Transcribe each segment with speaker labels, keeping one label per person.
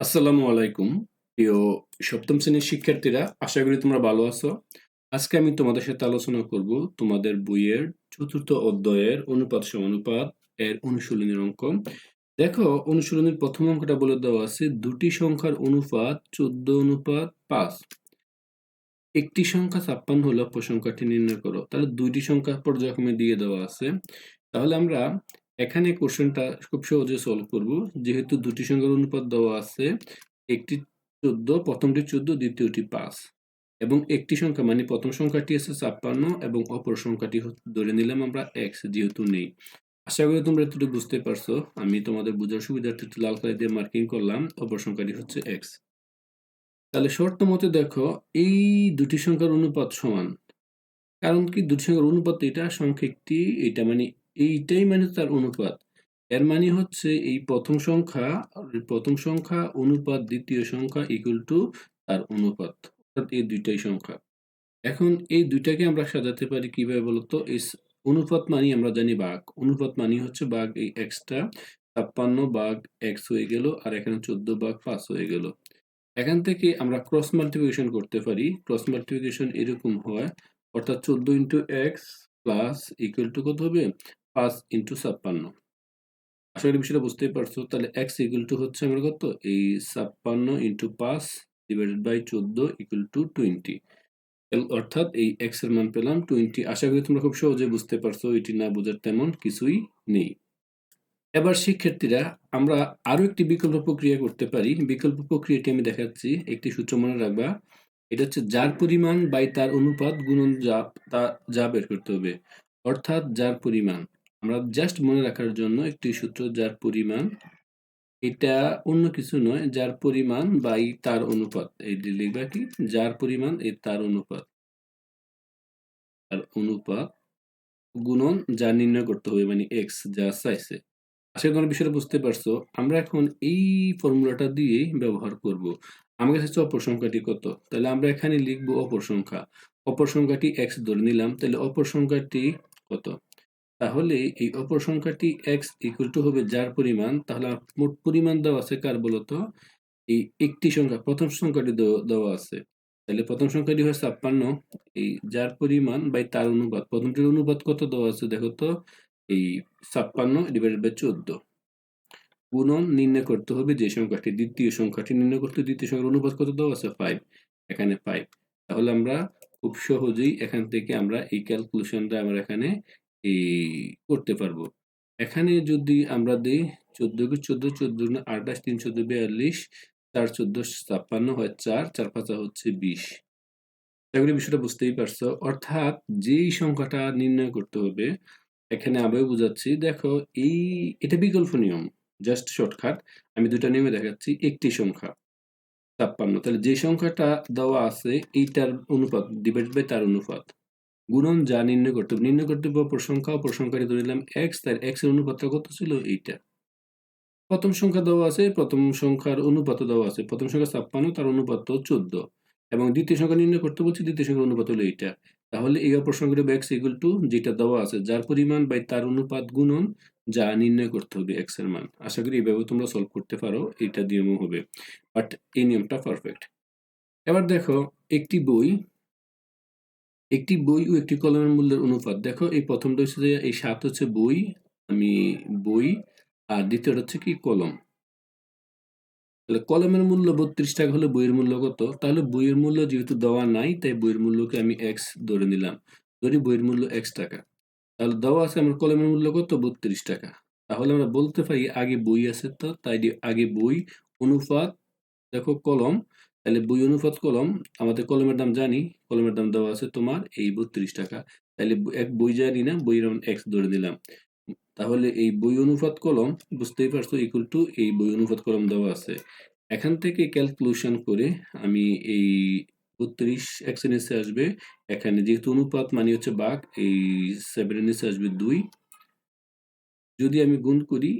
Speaker 1: আসসালামু আলাইকুম, প্রিয় সপ্তম শ্রেণির শিক্ষার্থীরা, আশা করি তোমরা ভালো আছো। আজকে আমি তোমাদের সাথে আলোচনা করব তোমাদের বইয়ের চতুর্থ অধ্যায়ের অনুপাত সমানুপাত এর অনুশীলনীর অঙ্ক। দেখো, অনুশীলনীর প্রথম অঙ্কটা বলে দেওয়া আছে, দুটি সংখ্যার অনুপাত চোদ্দ অনুপাত পাঁচ। একটি সংখ্যা ছাপ্পান্ন হলে অপর সংখ্যাটি নির্ণয় করো। তাহলে দুইটি সংখ্যা পর্যায়ক্রমে দিয়ে দেওয়া আছে। তাহলে আমরা এখানে কোশ্চেনটা খুব সহজে সলভ করব। যেহেতু দুটি সংখ্যার অনুপাত দেওয়া আছে, একটি চোদ্দ, প্রথমটি চোদ্দ, দ্বিতীয়টি পাঁচ। এবং একটি সংখ্যা মানে প্রথম সংখ্যাটি আছে ছাপ্পান্ন এবং অপর সংখ্যাটি ধরে নিলাম আমরা এক্স যেহেতু নেই। আশা করি তোমরা এতটুকু বুঝতে পারছ। আমি তোমাদের বোঝার সুবিধার্থে একটু লাল কালি দিয়ে মার্কিং করলাম, অপর সংখ্যাটি হচ্ছে এক্স তাহলে শর্ত মতে দেখো, এই দুটি সংখ্যার অনুপাত সমান। কারণ কি? দুটি সংখ্যার অনুপাত এটা, সংখ্যা একটি, এটা মানে এইটাই মানে তার অনুপাত। এর মানে হচ্ছে এই প্রথম সংখ্যা প্রথম সংখ্যা অনুপাত দ্বিতীয় সংখ্যা ইকুয়াল টু তার অনুপাত। অর্থাৎ এই দুইটাই সংখ্যা। এখন এই দুইটাকে আমরা সাজাতে পারি কীভাবে বলতো? এই অনুপাত মানি আমরা জানি বাঘ। অনুপাত মানি হচ্ছে বাঘ এই এক্সটা ছাপ্পান্ন বাঘ এক্স হয়ে গেল আর এখানে চোদ্দ বাঘ পাঁচ হয়ে গেল। এখান থেকে আমরা ক্রস মাল্টিপ্লিকেশন করতে পারি। ক্রস মাল্টিপ্লিকেশন এরকম হয়। অর্থাৎ চোদ্দ into x plus equal to কত হবে? পাঁচ ইন্টু ছাপ্পান্ন। আশা করি বিষয়টা বুঝতেই পারছ। তাহলে এক্স ইকুয়াল টু হচ্ছে আমরা কত? এই ছাপ্পান্ন ইন্টু পাঁচ ডিভাইডেড বাই চোদ্দ ইকুয়াল টু টোয়েন্টি অর্থাৎ এই এক্সের মান পেলাম টোয়েন্টি আশা করি তোমরা খুব সহজে বুঝতে পারছ, এটি না বোঝার তেমন কিছুই নেই। এবার শিক্ষার্থীরা, আমরা আরও একটি বিকল্প প্রক্রিয়া করতে পারি। বিকল্প প্রক্রিয়াটি আমি দেখাচ্ছি, একটি সূত্র মনে রাখবা। এটা হচ্ছে যার পরিমাণ বাই তার অনুপাত গুণন যা তা, যা বের করতে হবে। অর্থাৎ যার পরিমাণ। আমরা জাস্ট মনে রাখার জন্য একটি সূত্র যার পরিমাণ, এটা অন্য কিছু নয়, যার পরিমাণ বা এই তার অনুপাত। এই লিখবা কি? যার পরিমাণ, এই তার অনুপাত। তার অনুপাত গুণন যা নির্ণয় করতে হবে মানে এক্স যা চাইছে আশা করি বিষয়টা বুঝতে পারছ। আমরা এখন এই ফর্মুলাটা দিয়েই ব্যবহার করব। আমার কাছে হচ্ছে অপর সংখ্যাটি কত? তাহলে আমরা এখানে লিখব অপর সংখ্যা। অপর সংখ্যাটি এক্স ধরে নিলাম, তাহলে অপর সংখ্যাটি কত? তাহলে এই অপর সংখ্যাটি এক্স ইকুয়াল টু হবে যার পরিমাণ, তাহলে মোট পরিমাণ দেওয়া আছে কার বলতো? এই একটি সংখ্যা, প্রথম সংখ্যাটি দেওয়া আছে। তাহলে প্রথম সংখ্যাটি হয় ছাপ্পান্ন। এই যার পরিমাণ বাই তার অনুপাত, প্রথমটির অনুপাত কত দেওয়া আছে দেখো তো? এই ছাপ্পান্ন ডিভাইডেড বাই চোদ্দ। গুণন নির্ণয় করতে হবে যে সংখ্যাটি, দ্বিতীয় সংখ্যাটি নির্ণয় করতে দ্বিতীয় সংখ্যার অনুপাত কত দেওয়া আছে? ফাইভ এখানে ফাইভ তাহলে আমরা খুব সহজেই এখান থেকে আমরা এই ক্যালকুলেশনটা আমরা এখানে করতে পারব। এখানে যদি আমরা দিই চোদ্দ কে চোদ্দ চোদ্দ আঠাশ, তিন চোদ্দ, বিয়াল্লিশ, চার চোদ্দ, ছাপ্পান্ন হয় চার চার পাঁচা হচ্ছে বিশ। এগুলি বিষয়টা বুঝতেই পারছ। অর্থাৎ যেই সংখ্যাটা নির্ণয় করতে হবে, এখানে আবারও বুঝাচ্ছি, দেখো এই, এটা বিকল্প নিয়ম, জাস্ট শর্টকাট, আমি দুটা নিয়মে দেখাচ্ছি, একটি সংখ্যা, ছাপ্পান্ন। তাহলে যে সংখ্যাটা দেওয়া আছে, এইটার অনুপাত ডিভাইড বাই তার অনুপাত। গুণন যা নির্ণয় করতে হবে। নির্ণয় করতে হবে প্রসংখ্যা সংখ্যা অপর ধরে নিলাম এক্স তার এক্সের অনুপাতটা কত ছিল? এইটা। প্রথম সংখ্যা দেওয়া আছে, প্রথম সংখ্যার অনুপাত দেওয়া আছে। প্রথম সংখ্যা ছাপ্পান্ন, তার অনুপাত চোদ্দ। এবং দ্বিতীয় সংখ্যা নির্ণয় করতে বলছি, দ্বিতীয় সংখ্যার অনুপাত হলো এইটা। তাহলে এই অপর এক্স ইকুয়াল টু যেটা দেওয়া আছে। যার পরিমাণ বাই তার অনুপাত গুণন যা নির্ণয় করতে হবে এক্সের মান। আশা করি এইভাবে তোমরা সলভ করতে পারো এটা নিয়মও হবে। বাট এই নিয়মটা পারফেক্ট এবার দেখো, একটি বই একটি বই ও একটি কলমের মূল্যের অনুপাত। দেখো, এই প্রথমটা হচ্ছে যে এই সাত হচ্ছে বই, আমি বই, আর দ্বিতীয়টা হচ্ছে কি? কলম। তাহলে কলমের মূল্য বত্রিশ টাকা হলে বইয়ের মূল্য কত? তাহলে বইয়ের মূল্য যেহেতু দেওয়া নাই, তাই বইয়ের মূল্যকে আমি এক্স ধরে নিলাম। ধরি বইয়ের মূল্য এক্স টাকা। তাহলে দেওয়া আছে আমার কলমের মূল্য কত? বত্রিশ টাকা। তাহলে আমরা বলতে পারি আগে বই আছে তো, তাই আগে বই, অনুপাত, দেখো কলম তাহলে বই অনুপাত কলম, আমাদের কলমের দাম জানি, কলমের দাম দেওয়া আছে তোমার এই বত্রিশ টাকা। তাহলে এক বই জানি না, বইয়ের এক্স ধরে দিলাম তাহলে এই বই অনুপাত কলম বুঝতেই পারছ ইকুয়াল টু এই বই অনুপাত কলম দেওয়া আছে। এখান থেকে ক্যালকুলেশন করে আমি এই বত্রিশ এক্সের নিচে আসবে। এখানে যেহেতু অনুপাত মানে হচ্ছে বাঘ, এই সেভেন এর নিচে আসবে দুই। যদি আমি গুণ করি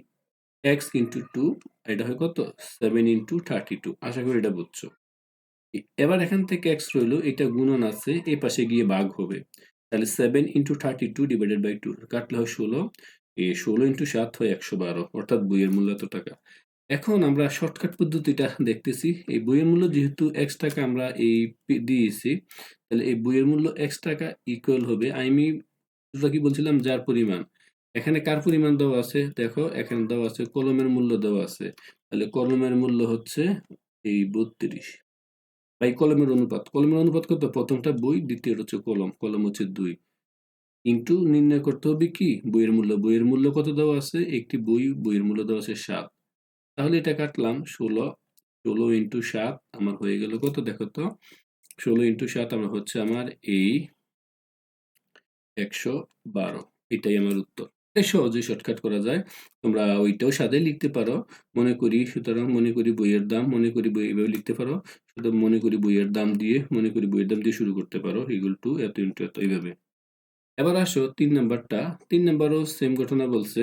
Speaker 1: এক্স ইন্টু টু এটা হয় কত? সেভেন ইন্টু থার্টি টু আশা করি এটা বুঝছ। এবার এখান থেকে এক্স রইল এটা গুণন আছে এই পাশে গিয়ে ভাগ হবে তাহলে seven into thirty two divided by two কাটলে হয় ষোলো ষোলো ইন্টু সাত হয় একশো বারো অর্থাৎ বইয়ের মূল্য এত টাকা এখন আমরা শর্টকাট পদ্ধতিটা দেখতেছি। এই বইয়ের মূল্য যেহেতু ৳X টাকা আমরা এই দিয়েছি, তাহলে এই বইয়ের মূল্য ৳X টাকা ইকুয়াল হবে আমি কি বলছিলাম যার পরিমাণ। এখানে কার পরিমাণ দেওয়া আছে? দেখো এখানে দেওয়া আছে কলমের মূল্য দেওয়া আছে। তাহলে কলমের মূল্য হচ্ছে এই ৩২ বাই কলমের অনুপাত। কলমের অনুপাত কত? প্রথমটা বই, দ্বিতীয়টা হচ্ছে কলম। কলম হচ্ছে ২ ইনটু নির্ণয় করতে হবে কি? বইয়ের মূল্য। বইয়ের মূল্য কত দেওয়া আছে? একটি বই, বইয়ের মূল্য দেওয়া আছে সাত তাহলে এটা কাটলাম ষোলো ষোলো ইন্টু সাত আমার হয়ে গেল কত দেখো তো? ষোলো ইন্টু সাত আমার হচ্ছে আমার এই ১১২ এটাই আমার উত্তর। এই সহজেই শর্টকাট করা যায়। তোমরা ওইটাও সাথে লিখতে পারো। মনে করি সুতরাং মনে করি বইয়ের দাম, মনে করি বই এভাবে লিখতে পারো। শুধু মনে করি বইয়ের দাম দিয়ে, মনে করি বইয়ের দাম দিয়ে শুরু করতে পারো। ইকুয়াল টু এত ইনটু এত এইভাবে। এবার আসো তিন নাম্বারটা। তিন নাম্বারও সেম ঘটনা বলছে।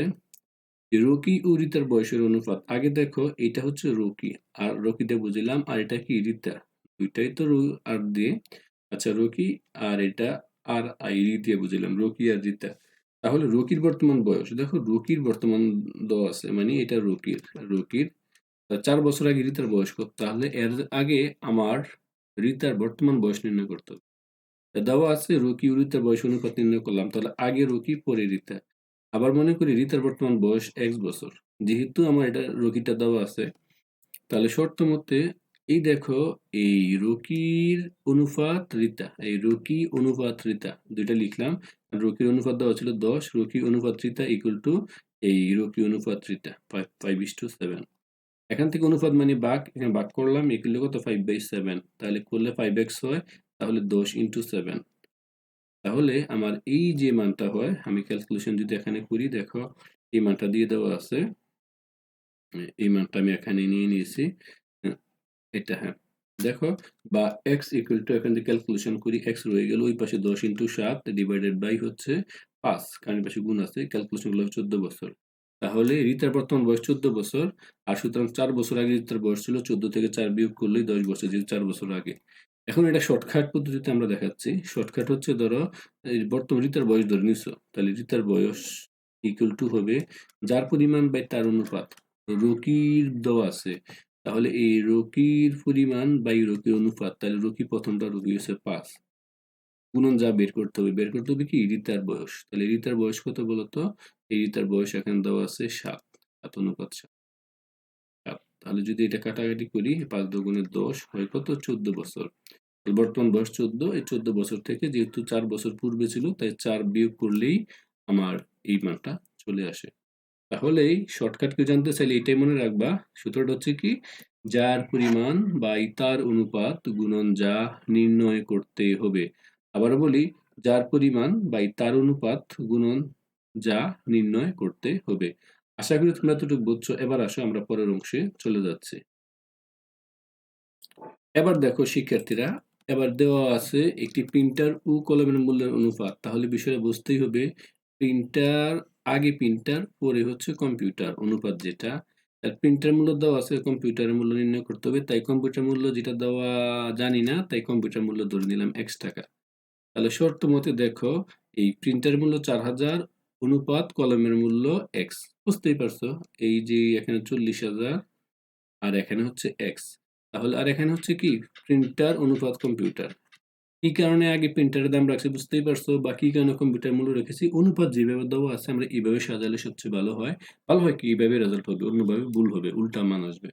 Speaker 1: রকি ও রিতার বয়সের অনুপাত। আগে দেখো এটা হচ্ছে রকি। আর রকিটা বুঝলাম। আর এটা কি রিতা। দুইটাই তো রু আর দিয়ে। আচ্ছা রকি আর এটা আর আই দিয়ে বুঝলাম। রকি আর রিতা। তাহলে রকির বর্তমান বয়স। দেখো রকির বর্তমান দেওয়া আছে। মানে এটা রকির। রকির চার বছর আগে রিতার বয়স কত? তাহলে এর আগে আমার রিতার বর্তমান বয়স নির্ণয় করতে হবে। দেওয়া আছে রকি ও রিতার বয়স অনুপাত নির্ণয় করলাম। তাহলে আগে রকি পরে রিতা। আবার মনে করি রিতার বর্তমান বয়স এক বছর। যেহেতু আমার এটা রকিটা দেওয়া আছে, তাহলে শর্ত মতে এই দেখো এই রকির অনুপাত রিতা। এই রকি অনুপাত রিতা। দুইটা লিখলাম। রকির অনুপাত দেওয়া ছিল ১০, রকি অনুপাত রিতা ইকুয়াল টু এই রকি অনুপাত রিতা ৫ 5:7 এখান থেকে অনুপাত মানে ভাগ, এখানে ভাগ করলাম ইকুয়াল কত 5/7 তাহলে করলে ফাইভ এক্স হয় তাহলে ১০ ইনটু সেভেন তাহলে আমার এই যে মানটা হয় আমি ক্যালকুলেশন যদি এখানে করি দেখো এই মানটা দিয়ে দেওয়া আছে এই মানটা আমি এখানে নিয়ে নিয়েছি এটা হ্যাঁ। দেখো, বা এক্স ইকুয়াল টু এখান থেকে ক্যালকুলেশন করি এক্স রয়ে গেল ওই পাশে দশ ইন্টু সাত ডিভাইডেড বাই হচ্ছে পাঁচ, কারণ পাশে গুণ আছে ক্যালকুলেশনগুলো চোদ্দ বছর। তাহলে রিতার বর্তমান বয়স চোদ্দ বছর, আর সুতরাং চার বছর আগে রিতার বয়স ছিল চোদ্দ থেকে চার বিয়োগ করলেই দশ বছর, যেহেতু চার বছর আগে। এখন এটা শর্টকাট পদ্ধতিতে আমরা দেখাচ্ছি। শর্টকাট হচ্ছে ধরো বর্তমান রিতার বয়স ধরে নিছো, তাহলে রিতার বয়স ইকুয়াল টু হবে, যার পরিমাণ বাই তার অনুপাত, রকির দেওয়া আছে। তাহলে এই রকির পরিমাণ বাই রকির অনুপাত, তাহলে রকি প্রথমটা রকি হচ্ছে পাঁচ। গুণন যা বের করতে হবে, বের করতে হবে কি? রিতার বয়স। তাহলে রিতার বয়স কত বলতো? এই রিতার বয়স এখানে দেওয়া আছে সাত সাত অনুপাত সাত। তাহলে যদি এটা কাটাকাটি করি, পাঁচ দুগুণের দশ হয় কত? চোদ্দ বছর। বর্তমান বয়স চোদ্দ। এই চোদ্দ বছর থেকে যেহেতু চার বছর পূর্বে ছিল, তাই চার বিয়োগ করলেই আমার এই মানটা চলে আসে। তাহলেই শর্টকাট কেউ জানতে চাইলে এটাই মনে রাখবা। সূত্রটা হচ্ছে কি? যার পরিমাণ বাই তার অনুপাত গুণন যা নির্ণয় করতে হবে। আবার বলি, যার পরিমাণ বাই তার অনুপাত গুণন যা নির্ণয় করতে হবে। আশা করি তোমরা এতটুকু বুঝছ। এবার আসো, আমরা পরের অংশে চলে যাচ্ছি। এবার দেখো শিক্ষার্থীরা, এবার দেওয়া আছে একটি প্রিন্টার ও কলমের মূল্যের অনুপাত। তাহলে বিষয়টা বুঝতেই হবে প্রিন্টার আগে প্রিন্টার পরে হচ্ছে কম্পিউটার অনুপাত যেটা। প্রিন্টার মূল্য দেওয়া আছে কম্পিউটারের মূল্য নির্ণয় করতে হবে। তাই কম্পিউটার মূল্য যেটা দেওয়া জানি না, তাই কম্পিউটার মূল্য ধরে নিলাম এক্স টাকা। তাহলে শর্ত মতে দেখো, এই প্রিন্টার মূল্য চার হাজার, অনুপাত কলমের মূল্য এক্স বুঝতেই পারছ? এই যে এখানে চল্লিশ হাজার, আর এখানে হচ্ছে এক্স তাহলে আর এখানে হচ্ছে কি? প্রিন্টার অনুপাত কম্পিউটার কি কারণে আগে প্রিন্টারের দাম রাখছি, বুঝতেই পারছ? বা কি কারণে কম্পিউটার মূল্য রেখেছি? অনুপাত যেভাবে দেওয়া আছে, আমরা এইভাবে সাজালে সবচেয়ে ভালো হয়। ভালো হয় কি? এইভাবে রেজাল্ট হবে, অন্যভাবে ভুল হবে, উল্টা মান আসবে।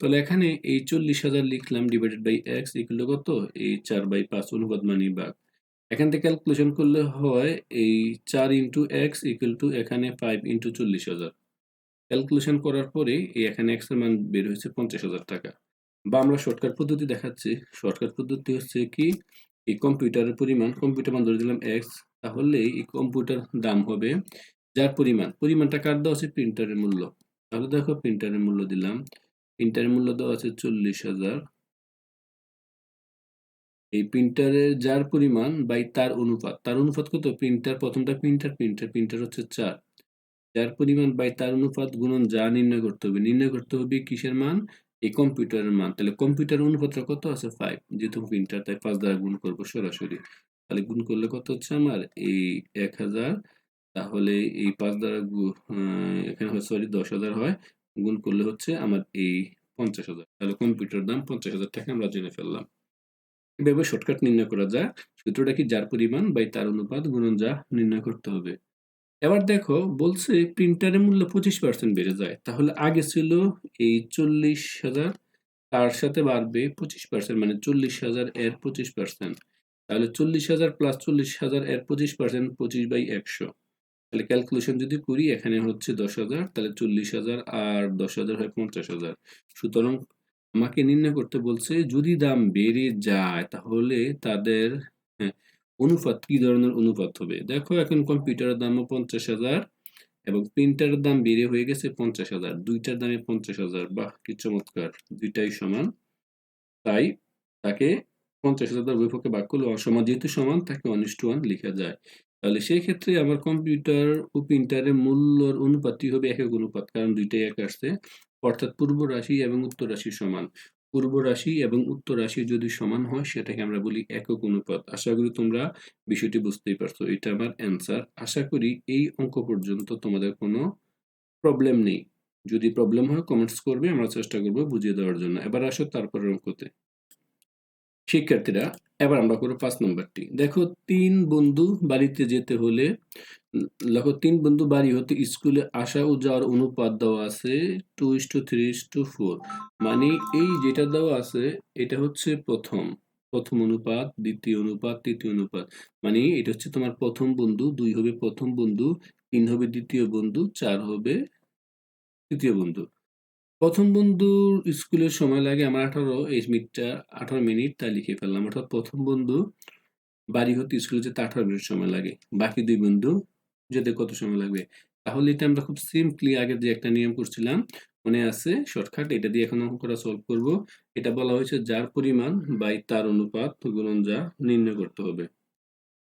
Speaker 1: তাহলে এখানে এই চল্লিশ হাজার লিখলাম ডিভাইডেড বাই এক্স ইকুয়াল কত? এই চার বাই পাঁচ অনুপাত মানি বাঘ এখান থেকে ক্যালকুলেশন করলে হয় এই চার ইন্টু এক্স ইকুয়াল টু এখানে ফাইভ ইন্টু চল্লিশ হাজার। ক্যালকুলেশন করার পরে এই এখানে এক্সের মান বের হয়েছে পঞ্চাশ হাজার টাকা। বা আমরা শর্টকাট পদ্ধতি দেখাচ্ছি। শর্টকাট পদ্ধতি হচ্ছে কি? এই কম্পিউটারের পরিমাণ কম্পিউটার মান ধরে দিলাম এক্স তাহলে এই কম্পিউটার দাম হবে যার পরিমাণ? পরিমাণটা কার দেওয়া আছে? প্রিন্টারের মূল্য। তাহলে দেখো প্রিন্টারের মূল্য দিলাম। প্রিন্টারের মূল্য দেওয়া আছে চল্লিশ হাজার। এই প্রিন্টারের যার পরিমাণ বাই তার অনুপাত। তার অনুপাত কত? প্রিন্টার প্রথমটা প্রিন্টার প্রিন্টার প্রিন্টার হচ্ছে চার। যার পরিমাণ বাই তার অনুপাত গুণন যা নির্ণয় করতে হবে। নির্ণয় করতে হবে কিসের মান? এই কম্পিউটারের মান তাহলে কম্পিউটার অনুপাতটা কত আছে? ফাইভ যেহেতু প্রিন্টার তাই পাঁচ দ্বারা গুণ করব সরাসরি। তাহলে গুণ করলে কত হচ্ছে আমার? এই এক হাজার তাহলে এই পাঁচ দ্বারা এখানে সরি দশ হাজার হয়। গুণ করলে হচ্ছে আমার এই ৫০,০০০ তাহলে কম্পিউটার দাম ৫০,০০০ টাকা আমরা জেনে ফেললাম। এভাবে শর্টকাট নির্ণয় করা যায়। সূত্রটা কি? যার পরিমাণ বা তার অনুপাত গুণন যা নির্ণয় করতে হবে। এবার দেখো বলছে প্রিন্টারের মূল্য ২৫% বেড়ে যায়। তাহলে আগে ছিল এই ৪০,০০০ তার সাথে বাড়বে ২৫% মানে ৪০,০০০ এর ২৫% তাহলে ৪০,০০০ প্লাস ৪০,০০০ এর ২৫% ২৫ বাই ১০০ তাহলে ক্যালকুলেশন যদি করি এখানে হচ্ছে ১০,০০০ তাহলে ৪০,০০০ আর ১০,০০০ হয় ৫০,০০০ সুতরাং আমাকে নির্ণয় করতে বলছে যদি দাম বেড়ে যায় তাহলে তাদের হ্যাঁ, অনুপাত কি ধরনের অনুপাত হবে? দেখো এখন কম্পিউটারের দামও ৫০,০০০ এবং প্রিন্টারের দাম বেড়ে হয়ে গেছে ৫০,০০০ দুইটার দামে ৫০,০০০ বাহ কি চমৎকার! দুইটাই সমান। তাই তাকে ৫০,০০০ দ্বারা উভয় পক্ষে ভাগ করলে অসমান যেহেতু সমান তাকে ওয়ান ইস টু ওয়ান লেখা যায়। তাহলে সেই ক্ষেত্রে আমার কম্পিউটার ও প্রিন্টারের মূল্যর অনুপাতটি হবে এক এক অনুপাত কারণ দুইটাই এক আসছে। অর্থাৎ পূর্ব রাশি এবং উত্তর রাশি সমান। পূর্ব রাশি এবং উত্তর রাশি যদি সমান হয়, সেটাকে আমরা বলি একক অনুপাত। আশা করি তোমরা বিষয়টি বুঝতেই পারছ। এটা আমার অ্যান্সার আশা করি এই অঙ্ক পর্যন্ত তোমাদের কোনো প্রবলেম নেই। যদি প্রবলেম হয় কমেন্টস করবে, আমরা চেষ্টা করব বুঝিয়ে দেওয়ার জন্য। এবার আসো তারপরের অঙ্কতে। শিক্ষার্থীরা, এবার আমরা করব পাঁচ নম্বরটি দেখো, তিন বন্ধু বাড়িতে যেতে হলে, দেখো, তিন বন্ধু বাড়ি হতে স্কুলে আসা ও যাওয়ার অনুপাত দেওয়া আছে two is to three is to four মানে এই যেটা দেওয়া আছে, এটা হচ্ছে প্রথম। প্রথম অনুপাত, দ্বিতীয় অনুপাত, তৃতীয় অনুপাত। মানে এটা হচ্ছে তোমার প্রথম বন্ধু, দুই হবে প্রথম বন্ধু, তিন হবে দ্বিতীয় বন্ধু, চার হবে তৃতীয় বন্ধু। প্রথম বন্ধুর স্কুলের সময় লাগে আমার আঠারো, এই মিনিটটা আঠারো মিনিট তাই লিখে ফেললাম। অর্থাৎ প্রথম বন্ধু বাড়ি হতে স্কুলে যেতে আঠারো মিনিট সময় লাগে। বাকি দুই বন্ধু যেতে কত সময় লাগবে? তাহলে এটা আমরা খুব সিম্পলি আগের যে একটা নিয়ম করছিলাম, মনে আছে? শর্টকাট, এটা দিয়ে এখন অঙ্কটা সলভ করব। এটা বলা হয়েছে, যার পরিমাণ বাই তার অনুপাত গুণন যা নির্ণয় করতে হবে।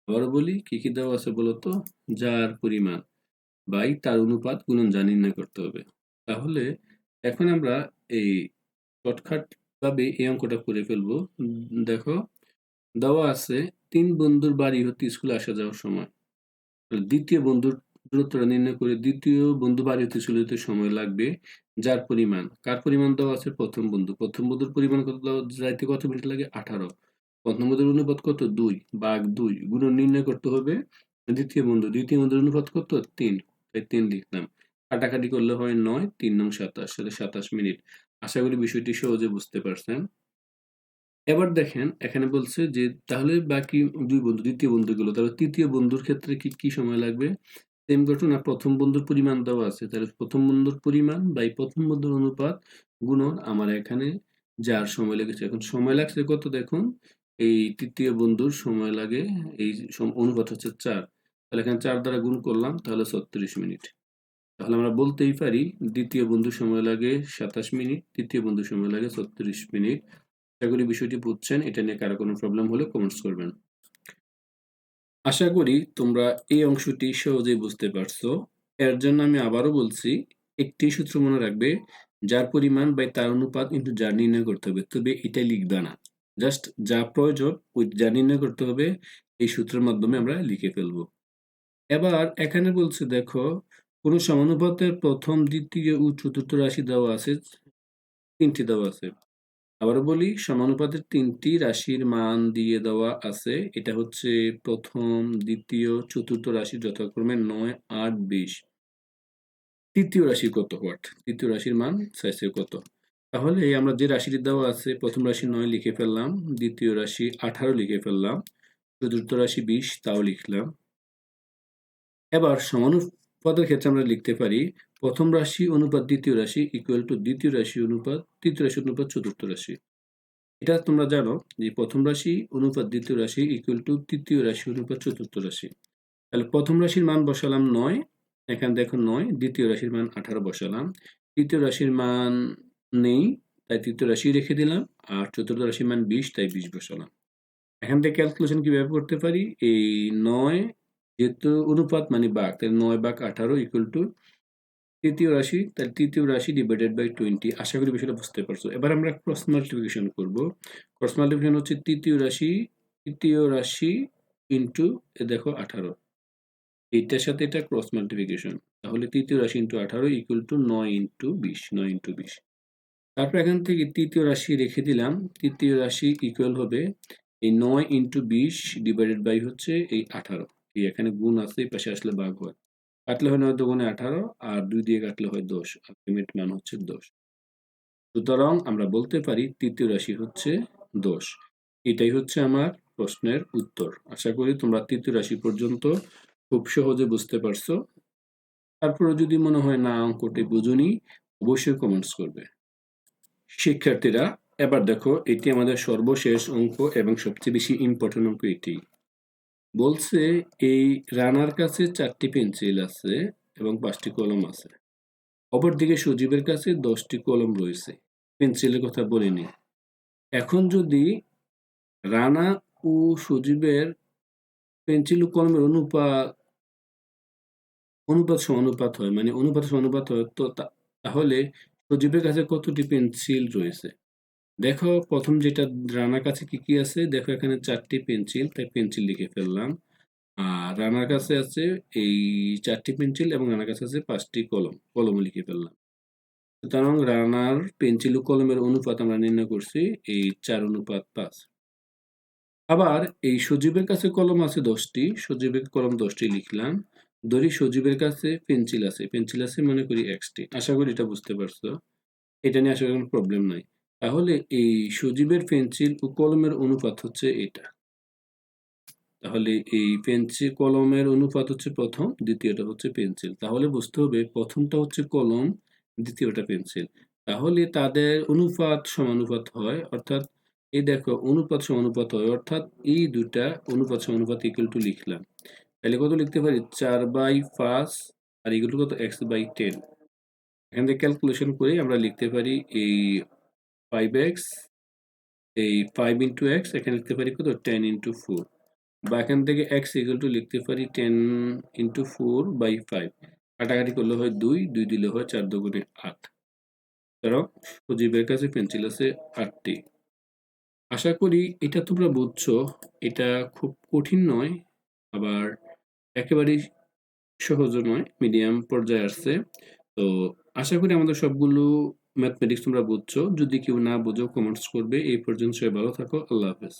Speaker 1: আবারও বলি, কি কি দেওয়া আছে বলতো? যার পরিমাণ বাই তার অনুপাত গুণন যা নির্ণয় করতে হবে। তাহলে এখন আমরা এই শর্টকাট ভাবে এই অঙ্কটা করে ফেলব। দেখো দেওয়া আছে তিন বন্ধুর বাড়ি হতে স্কুলে আসা যাওয়ার সময়। দ্বিতীয় বন্ধুর দূরত্বটা নির্ণয় করে দ্বিতীয় বন্ধু বাড়ি হতে চলে যেতে সময় লাগবে যার পরিমাণ। কার পরিমাণ দেওয়া আছে? প্রথম বন্ধু। প্রথম বন্ধুর পরিমাণ কত যাইতে কত মিনিট লাগে? আঠারো। প্রথম বন্ধুর অনুপাত কত? দুই। বাঘ দুই। গুণ নির্ণয় করতে হবে দ্বিতীয় বন্ধু। দ্বিতীয় বন্ধুর অনুপাত কত? তিন। তাই তিন লিখলাম। কাটাকাটি করলে হয় নয়, তিন নং সাতাশ সাথে সাতাশ মিনিট। আশা করি বিষয়টি সহজে বুঝতে পারছেন। এবার দেখেন, এখানে বলছে যে, তাহলে বাকি দুই বন্ধু, দ্বিতীয় বন্ধুগুলো, তাহলে তৃতীয় বন্ধুর ক্ষেত্রে কি কি সময় লাগবে? সেম ঘটনা, প্রথম বন্ধুর পরিমাণ দেওয়া আছে। তাহলে প্রথম বন্ধুর পরিমাণ বা এই প্রথম বন্ধুর অনুপাত গুণন আমার এখানে যার সময় লেগেছে। এখন সময় লাগছে কত দেখুন? এই তৃতীয় বন্ধুর সময় লাগে, এই অনুপাত হচ্ছে চার। তাহলে এখানে চার দ্বারা গুণ করলাম, তাহলে ছত্রিশ মিনিট। তাহলে আমরা বলতেই পারি, দ্বিতীয় বন্ধু সময় লাগে সাতাশ মিনিট, তৃতীয় বন্ধু সময় লাগে ছত্রিশ মিনিট। আশা করি বিষয়টি বুঝছেন, এটা নিয়ে কারও কোনো প্রবলেম হলে কমেন্টস করবেন। আশা করি তোমরা এই অংশটি সহজেই বুঝতে পারছ। এর জন্য আমি আবারও বলছি, একটি সূত্র মনে রাখবে, যার পরিমাণ বা তার অনুপাত কিন্তু যা নির্ণয় করতে হবে, তবে এটা লিখবে না। জাস্ট যা প্রয়োজন, ওই যা নির্ণয় করতে হবে, এই সূত্রের মাধ্যমে আমরা লিখে ফেলব। এবার এখানে বলছে দেখো কোনো সমানুপাতের প্রথম দ্বিতীয় ও চতুর্থ রাশি দেওয়া আছে, তিনটি দেওয়া আছে। আবার বলি, সমানুপাতের তিনটি রাশির মান দিয়ে দেওয়া আছে। এটা হচ্ছে প্রথম, দ্বিতীয়, চতুর্থ রাশি যথাক্রমে নয়, আট, বিশ। তৃতীয় রাশি কত? হোয়াট? তৃতীয় রাশির মান চাইছে কত? তাহলে আমরা যে রাশিটি দেওয়া আছে, প্রথম রাশি নয় লিখে ফেললাম, দ্বিতীয় রাশি আঠারো লিখে ফেললাম, চতুর্থ রাশি বিশ, তাও লিখলাম। এবার সমানুপাতের ক্ষেত্রে আমরা লিখতে পারি, প্রথম রাশি অনুপাত দ্বিতীয় রাশি ইকুয়াল টু দ্বিতীয় রাশি অনুপাত, তৃতীয় রাশি অনুপাত চতুর্থ রাশি। এটা তোমরা জানো যে প্রথম রাশি অনুপাত দ্বিতীয় রাশি ইকুয়াল টু তৃতীয় রাশি অনুপাত চতুর্থ রাশি। তাহলে প্রথম রাশির মান বসালাম নয়, এখানে দেখো নয়, দ্বিতীয় রাশির মান আঠারো বসালাম। তৃতীয় রাশির মান নেই, তাই তৃতীয় রাশি রেখে দিলাম, আর চতুর্থ রাশির মান বিশ, তাই বিশ বসালাম। এখান থেকে ক্যালকুলেশন কীভাবে করতে পারি? এই নয় যেহেতু অনুপাত মানে বাঘ তাহলে নয় বাঘ আঠারো ইকুয়াল টু তৃতীয় রাশি, তাহলে তৃতীয় রাশি ডিভাইডেড বাই টোয়েন্টি আশা করি বিষয়টা বুঝতে পারছ। এবার আমরা ক্রস মাল্টিপ্লিকেশন করব। ক্রস মাল্টিপ্লিকেশন হচ্ছে তৃতীয় রাশি তৃতীয় রাশি ইন্টু এ দেখো আঠারো। এইটার সাথে এটা ক্রস মাল্টিপ্লিকেশন তাহলে তৃতীয় রাশি ইন্টু আঠারো ইকুয়াল টু নয় ইন্টু বিশ, নয় ইন্টু বিশ। তারপর এখান থেকে তৃতীয় রাশি রেখে দিলাম। তৃতীয় রাশি ইকুয়াল হবে এই নয় ইন্টু বিশ ডিভাইডেড বাই হচ্ছে এই আঠারো। এখানে গুণ আছে পাশে আসলে ভাগ হয় কাটলে হয় নয় দুগুণে আঠারো, আর দুই দিয়ে কাটলে হয় দশ আলটিমেট মান হচ্ছে দশ। সুতরাং আমরা বলতে পারি তৃতীয় রাশি হচ্ছে দশ। এটাই হচ্ছে আমার প্রশ্নের উত্তর। আশা করি তোমরা তৃতীয় রাশি পর্যন্ত খুব সহজে বুঝতে পারছ। তারপরে যদি মনে হয় না, অঙ্কটি বুঝুনি, অবশ্যই কমেন্টস করবে। শিক্ষার্থীরা, এবার দেখো, এটি আমাদের সর্বশেষ অঙ্ক এবং সবচেয়ে বেশি ইম্পর্টেন্ট অঙ্ক এটি। বলছে, এই রানার কাছে চারটি পেন্সিল আছে এবং পাঁচটি কলম আছে। অপরদিকে সজীবের কাছে দশটি কলম রয়েছে। পেন্সিলের কথা বলিনি এখন যদি রানা ও সজীবের পেন্সিল ও কলমের অনুপাত অনুপাত সমানুপাত হয় মানে অনুপাত সমানুপাত হয় তো, তাহলে সজীবের কাছে কতটি পেন্সিল রয়েছে? দেখো প্রথম যেটা রানার কাছে কি কি আছে? দেখো এখানে চারটি পেন্সিল, তাই পেন্সিল লিখে ফেললাম। আর রানার কাছে আছে এই চারটি পেন্সিল এবং রানার কাছে আছে পাঁচটি কলম কলম লিখে ফেললাম। সুতরাং রানার পেন্সিল ও কলমের অনুপাত আমরা নির্ণয় করছি, এই চার অনুপাত পাঁচ। আবার এই সজীবের কাছে কলম আছে দশটি, সজীবের কলম দশটি লিখলাম। ধরি সজীবের কাছে পেন্সিল আছে পেন্সিল আছে মনে করি এক্সটি আশা করি এটা বুঝতে পারছ। এটা নিয়ে আসলে কোনো প্রবলেম নাই। তাহলে এই সজীবের পেন্সিল ও কলমের অনুপাত হচ্ছে এটা। তাহলে এই পেন্সিল, কলমের অনুপাত হচ্ছে প্রথম, দ্বিতীয়টা হচ্ছে পেন্সিল। তাহলে বুঝতে হবে প্রথমটা হচ্ছে কলম, দ্বিতীয়টা পেন্সিল। তাহলে তাদের অনুপাত সমানুপাত হয়, অর্থাৎ এই দেখো অনুপাত সমানুপাত হয়, অর্থাৎ এই দুটা অনুপাত সমানুপাত ইকুয়াল টু লিখলাম। তাহলে কত লিখতে পারি? চার বাই পাঁচ, আর ইকুয়াল টু কত? X by ten. এখান থেকে ক্যালকুলেশন করে আমরা লিখতে পারি এই ফাইভ এক্স এই ফাইভ ইন্টু এক্স এখানে লিখতে পারি কত? টেন ইন্টু ফোর বা এখান থেকে এক্স ইকুয়াল টু লিখতে পারি ten into four by five কাটাকাটি করলে হয় দুই দুই দিলে হয় চার দুগুণে আট। কারণ সজীবের কাছে পেন্সিল আছে আটটি। আশা করি এটা তোমরা বুঝছ, এটা খুব কঠিন নয়, আবার একেবারেই সহজও নয় মিডিয়াম পর্যায়ে আসছে। তো আশা করি আমাদের সবগুলো ম্যাথমেটিক্স তোমরা বুঝছ। যদি কেউ না বুঝো কমেন্টস করবে। এই পর্যন্ত সবাই ভালো থাকো। আল্লাহ হাফেজ।